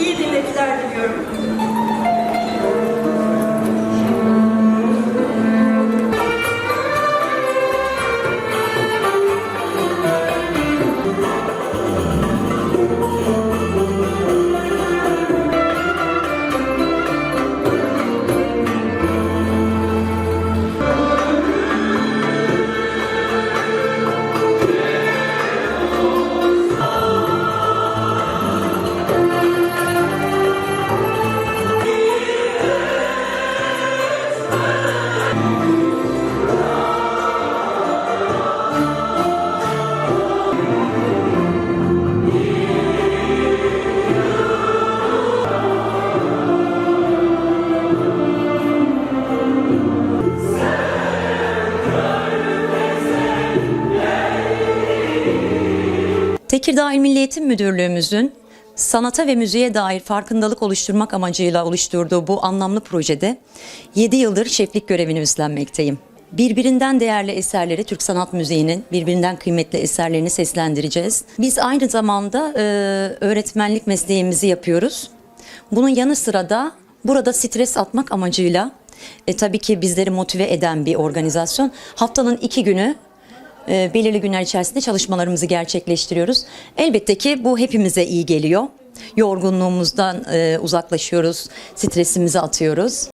iyi dinletiler diliyorum. Tekirdağ İl Milli Eğitim Müdürlüğümüzün sanata ve müziğe dair farkındalık oluşturmak amacıyla oluşturduğu bu anlamlı projede 7 yıldır şeflik görevini üstlenmekteyim. Birbirinden değerli eserleri Türk sanat müziğinin birbirinden kıymetli eserlerini seslendireceğiz. Biz aynı zamanda e, öğretmenlik mesleğimizi yapıyoruz. Bunun yanı sıra da burada stres atmak amacıyla e, tabii ki bizleri motive eden bir organizasyon. Haftanın iki günü e, belirli günler içerisinde çalışmalarımızı gerçekleştiriyoruz. Elbette ki bu hepimize iyi geliyor. Yorgunluğumuzdan e, uzaklaşıyoruz, stresimizi atıyoruz.